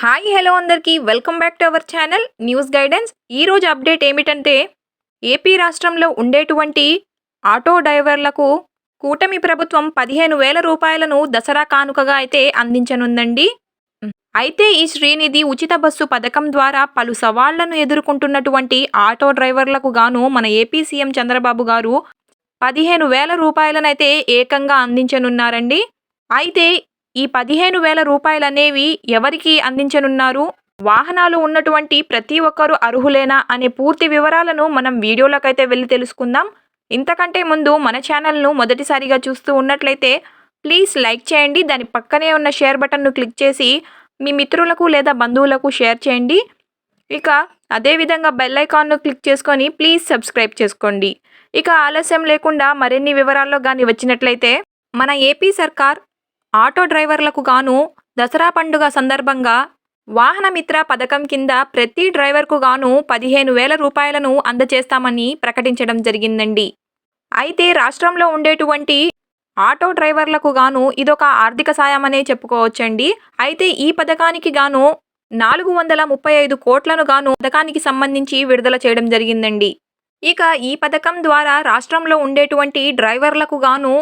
Hi hello అందరికీ. Welcome back to our channel news guidance ఈరోజు update ఏమిటంటే AP రాష్ట్రంలో ఉండేటువంటి ఆటో డ్రైవర్లకు కూటమి ప్రభుత్వం పదిహేను వేల రూపాయలను దసరా కానుకగా అయితే అందించనుందండి. అయితే ఈ శ్రీనిధి ఉచిత బస్సు పథకం ద్వారా పలు సవాళ్ళను ఎదుర్కొంటున్నటువంటి ఆటో డ్రైవర్లకు గాను మన ఏపీ సీఎం చంద్రబాబు గారు పదిహేను వేల రూపాయలనైతే ఏకంగా అందించనున్నారండి. అయితే ఈ పదిహేను వేల రూపాయలనేవి ఎవరికి అందించనున్నారు? వాహనాలు ఉన్నటువంటి ప్రతి ఒక్కరూ అర్హులేనా అనే పూర్తి వివరాలను మనం వీడియోలోకైతే వెళ్ళి తెలుసుకుందాం. ఇంతకంటే ముందు మన ఛానల్ను మొదటిసారిగా చూస్తూ ఉన్నట్లయితే ప్లీజ్ లైక్ చేయండి. దాని పక్కనే ఉన్న షేర్ బటన్ను క్లిక్ చేసి మీ మిత్రులకు లేదా బంధువులకు షేర్ చేయండి. ఇక అదేవిధంగా బెల్ ఐకాన్ను క్లిక్ చేసుకొని ప్లీజ్ సబ్స్క్రైబ్ చేసుకోండి. ఇక ఆలస్యం లేకుండా మరిన్ని వివరాల్లో కానీ వచ్చినట్లయితే మన ఏపీ సర్కార్ ఆటో డ్రైవర్లకు గాను దసరా పండుగ సందర్భంగా వాహనమిత్ర పథకం కింద ప్రతి డ్రైవర్కు గాను పదిహేను వేల రూపాయలను అందజేస్తామని ప్రకటించడం జరిగిందండి. అయితే రాష్ట్రంలో ఉండేటువంటి ఆటో డ్రైవర్లకు గాను ఇదొక ఆర్థిక సాయం అనే చెప్పుకోవచ్చండి. అయితే ఈ పథకానికి గాను నాలుగు వందల ముప్పై ఐదు కోట్లను గాను పథకానికి సంబంధించి విడుదల చేయడం జరిగిందండి. ఇక ఈ పథకం ద్వారా రాష్ట్రంలో ఉండేటువంటి డ్రైవర్లకు గాను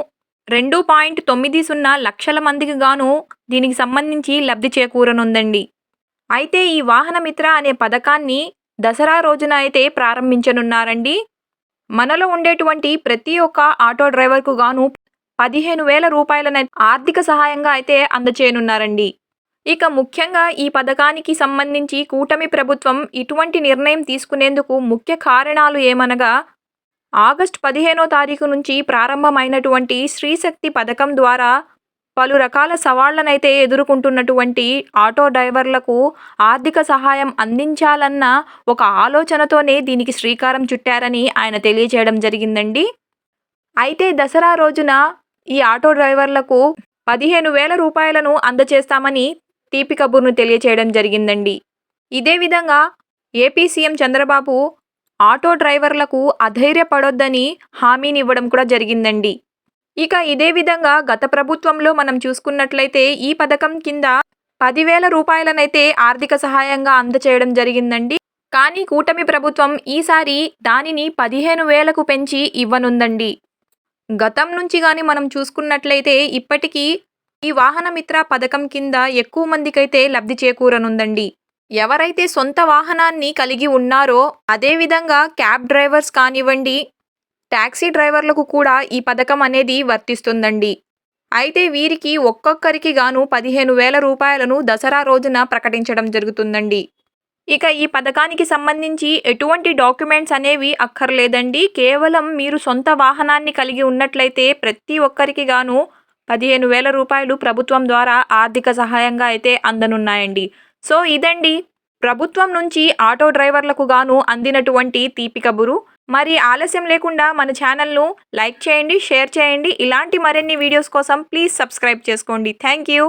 రెండు పాయింట్ తొమ్మిది సున్నా లక్షల మందికి గాను దీనికి సంబంధించి లబ్ధి చేకూరనుందండి. అయితే ఈ వాహన మిత్ర అనే పథకాన్ని దసరా రోజున అయితే ప్రారంభించనున్నారండి. మనలో ఉండేటువంటి ప్రతి ఒక్క ఆటో డ్రైవర్కు గాను పదిహేను వేల రూపాయల ఆర్థిక సహాయంగా అయితే అందచేయనున్నారండి. ఇక ముఖ్యంగా ఈ పథకానికి సంబంధించి కూటమి ప్రభుత్వం ఇటువంటి నిర్ణయం తీసుకునేందుకు ముఖ్య కారణాలు ఏమనగా ఆగస్టు పదిహేనో తారీఖు నుంచి ప్రారంభమైనటువంటి స్త్రీశక్తి పథకం ద్వారా పలు రకాల సవాళ్ళనైతే ఎదుర్కొంటున్నటువంటి ఆటో డ్రైవర్లకు ఆర్థిక సహాయం అందించాలన్న ఒక ఆలోచనతోనే దీనికి శ్రీకారం చుట్టారని ఆయన తెలియజేయడం జరిగిందండి. అయితే దసరా రోజున ఈ ఆటో డ్రైవర్లకు పదిహేను వేల రూపాయలను అందచేస్తామని తీపి కబుర్ను తెలియచేయడం జరిగిందండి. ఇదే విధంగా ఏపీ సీఎం చంద్రబాబు ఆటో డ్రైవర్లకు అధైర్యపడొద్దని హామీనివ్వడం కూడా జరిగిందండి. ఇక ఇదే విధంగా గత ప్రభుత్వంలో మనం చూసుకున్నట్లయితే ఈ పథకం కింద పదివేల రూపాయలనైతే ఆర్థిక సహాయంగా అందచేయడం జరిగిందండి. కానీ కూటమి ప్రభుత్వం ఈసారి దానిని పదిహేను వేలకు పెంచి ఇవ్వనుందండి. గతం నుంచి కానీ మనం చూసుకున్నట్లయితే ఇప్పటికీ ఈ వాహన మిత్ర పథకం కింద ఎక్కువ మందికైతే లబ్ధి చేకూరనుందండి. ఎవరైతే సొంత వాహనాన్ని కలిగి ఉన్నారో అదేవిధంగా క్యాబ్ డ్రైవర్స్ కానివ్వండి ట్యాక్సీ డ్రైవర్లకు కూడా ఈ పథకం అనేది వర్తిస్తుందండి. అయితే వీరికి ఒక్కొక్కరికి గాను పదిహేను వేల రూపాయలను దసరా రోజున ప్రకటించడం జరుగుతుందండి. ఇక ఈ పథకానికి సంబంధించి ఎటువంటి డాక్యుమెంట్స్ అనేవి అక్కర్లేదండి. కేవలం మీరు సొంత వాహనాన్ని కలిగి ఉన్నట్లయితే ప్రతి ఒక్కరికి గాను పదిహేను వేల రూపాయలు ప్రభుత్వం ద్వారా ఆర్థిక సహాయంగా అయితే అందనున్నాయండి. సో ఇదండి. ప్రభుత్వం నుంచి ఆటో డ్రైవర్లకు గాను అందినటువంటి తీపి కబురు. మరి ఆలస్యం లేకుండా మన ఛానల్ను లైక్ చేయండి షేర్ చేయండి. ఇలాంటి మరిన్ని వీడియోస్ కోసం ప్లీజ్ సబ్స్క్రైబ్ చేసుకోండి. Thank you.